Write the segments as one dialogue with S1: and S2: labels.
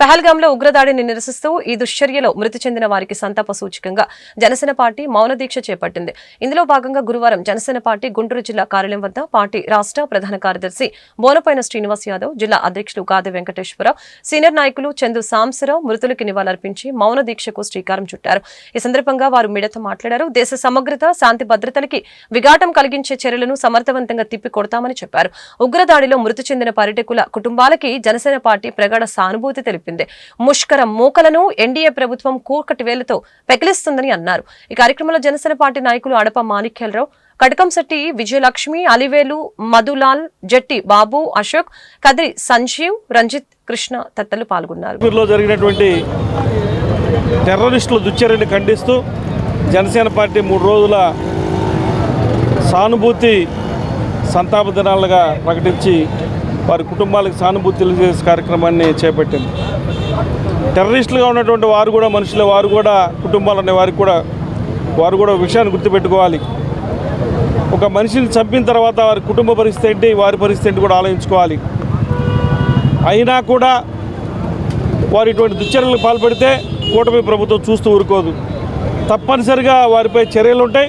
S1: పహల్గాంలో ఉగ్రదాడిని నిరసిస్తూ ఈ దుశ్చర్యలో మృతి చెందిన వారికి సంతాప సూచకంగా జనసేన పార్టీ మౌన దీక్ష చేపట్టింది. ఇందులో భాగంగా గురువారం జనసేన పార్టీ గుంటూరు జిల్లా కార్యాలయం వద్ద పార్టీ రాష్ట్ర ప్రధాన కార్యదర్శి బోనపైన శ్రీనివాస్ యాదవ్ జిల్లా అధ్యక్షులు గాది వెంకటేశ్వరరావు సీనియర్ నాయకులు చందు సాంసరావు మృతులకి నివాళులర్పించి మౌన దీక్షకు శ్రీకారం చుట్టారు. ఈ సందర్భంగా వారు మీడియాతో మాట్లాడారు. దేశ సమగ్రత శాంతి భద్రతలకి విఘాటం కలిగించే చర్యలను సమర్థవంతంగా తిప్పి కొడతామని చెప్పారు. ఉగ్రదాడిలో మృతి చెందిన పర్యటకుల కుటుంబాలకి జనసేన పార్టీ ప్రగాఢ సానుభూతి తెలిపింది. ముష్కర మూకలను ఎన్డీఏ ప్రభుత్వం కూకటి వేలతో పెకిలిస్తుందని అన్నారు. ఈ కార్యక్రమంలో జనసేన పార్టీ నాయకులు అడప మాణిక్యాలరావు కటకంశెట్టి విజయలక్ష్మి అలివేలు మధులాల్ జట్టి బాబు అశోక్ కద్రి సంజీవ్ రంజిత్ కృష్ణ తత్తలు పాల్గొన్నారు.
S2: జరిగినటువంటి టెర్రరిస్టుల దుశ్చర్యని ఖండిస్తూ జనసేన పార్టీ మూడు రోజుల సానుభూతి సంతాప దినాలుగా ప్రకటించి వారి కుటుంబాలకు సానుభూతి తెలియజేసే కార్యక్రమాన్ని చేపట్టింది. టెర్రరిస్టులుగా ఉన్నటువంటి వారు కూడా మనుషులే వారు కూడా కుటుంబాలు ఉన్న వారికి కూడా వారు కూడా విషయాన్ని గుర్తుపెట్టుకోవాలి. ఒక మనిషిని చంపిన తర్వాత వారి కుటుంబ పరిస్థితి ఏంటి వారి పరిస్థితి ఏంటి కూడా ఆలోచించుకోవాలి. అయినా కూడా వారు ఇటువంటి దుశ్చర్యలకు పాల్పడితే కూటమి ప్రభుత్వం చూస్తూ ఊరుకోదు. తప్పనిసరిగా వారిపై చర్యలు ఉంటాయి.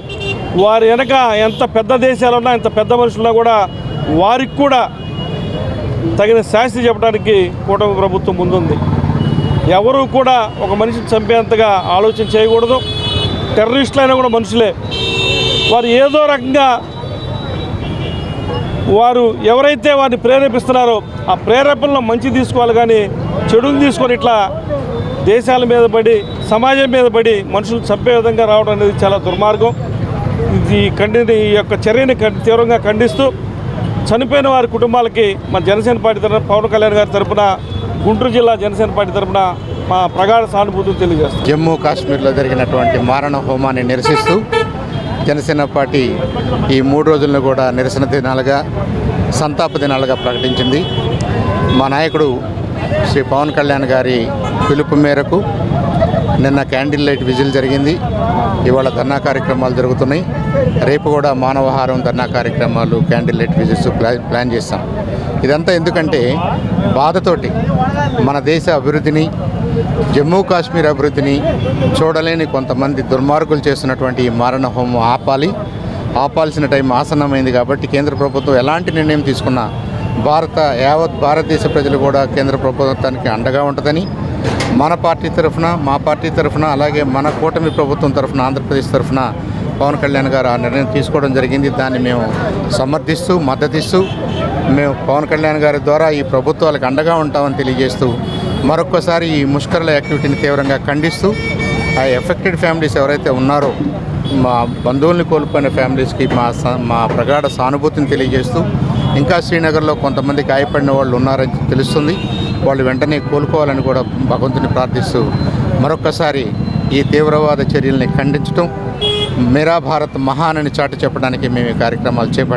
S2: వారి వెనక ఎంత పెద్ద దేశాలున్నా ఎంత పెద్ద మనుషులున్నా కూడా వారికి కూడా తగిన శాస్తి చెప్పడానికి కూటమి ప్రభుత్వం ముందుంది. ఎవరు కూడా ఒక మనిషిని చంపేంతగా ఆలోచన చేయకూడదు. టెర్రరిస్టులైనా కూడా మనుషులే. వారు ఏదో రకంగా వారు ఎవరైతే వారిని ప్రేరేపిస్తున్నారో ఆ ప్రేరేపణలో మంచి తీసుకోవాలి కానీ చెడుని తీసుకొని ఇట్లా దేశాల మీద పడి సమాజం మీద పడి మనుషులు చంపే విధంగా రావడం అనేది చాలా దుర్మార్గం. ఇది ఖండి ఈ యొక్క చర్యని తీవ్రంగా ఖండిస్తూ చనిపోయిన వారి కుటుంబాలకి మా జనసేన పార్టీ తరఫున పవన్ కళ్యాణ్ గారి తరఫున గుంటూరు జిల్లా జనసేన పార్టీ తరఫున మా ప్రగాఢ సానుభూతులు తెలియజేస్తాం.
S3: జమ్మూ కాశ్మీర్లో జరిగినటువంటి మారణ హోమాన్ని నిరసిస్తూ జనసేన పార్టీ ఈ మూడు రోజులను కూడా నిరసన దినాలుగా సంతాప దినాలుగా ప్రకటించింది. మా నాయకుడు శ్రీ పవన్ కళ్యాణ్ గారి పిలుపు మేరకు నిన్న క్యాండిల్ లైట్ విజిల్ జరిగింది. ఇవాళ ధర్నా కార్యక్రమాలు జరుగుతున్నాయి. రేపు కూడా మానవహారం ధర్నా కార్యక్రమాలు క్యాండిల్ లైట్ విజిల్స్ ప్లాన్ చేస్తాం. ఇదంతా ఎందుకంటే బాధతోటి మన దేశ అభివృద్ధిని జమ్మూ కాశ్మీర్ అభివృద్ధిని చూడలేని కొంతమంది దుర్మార్గులు చేస్తున్నటువంటి ఈ మారణ హోమం ఆపాలి. ఆపాల్సిన టైం ఆసన్నమైంది కాబట్టి కేంద్ర ప్రభుత్వం ఎలాంటి నిర్ణయం తీసుకున్నా భారత యావత్ భారతదేశ ప్రజలు కూడా కేంద్ర ప్రభుత్వానికి అండగా ఉంటుందని మన పార్టీ తరఫున మా పార్టీ తరఫున అలాగే మన కూటమి ప్రభుత్వం తరఫున ఆంధ్రప్రదేశ్ తరఫున పవన్ కళ్యాణ్ గారు ఆ నిర్ణయం తీసుకోవడం జరిగింది. దాన్ని మేము సమర్థిస్తూ మద్దతిస్తూ మేము పవన్ కళ్యాణ్ గారి ద్వారా ఈ ప్రభుత్వాలకు అండగా ఉంటామని తెలియజేస్తూ మరొక్కసారి ఈ ముష్కరల యాక్టివిటీని తీవ్రంగా ఖండిస్తూ ఆ ఎఫెక్టెడ్ ఫ్యామిలీస్ ఎవరైతే ఉన్నారో మా బంధువుల్ని కోల్పోయిన ఫ్యామిలీస్కి మా స- మా ప్రగాఢ సానుభూతిని తెలియజేస్తూ ఇంకా శ్రీనగర్లో కొంతమంది గాయపడిన వాళ్ళు ఉన్నారని తెలుస్తుంది. వాళ్ళు వెంటనే కోలుకోవాలని కూడా భగవంతుని ప్రార్థిస్తూ మరొక్కసారి ఈ తీవ్రవాద చర్యల్ని ఖండించడం మేరా భారత్ మహాన్ అని చాటి చెప్పడానికి మేము ఈ కార్యక్రమాలు చేపట్టాం.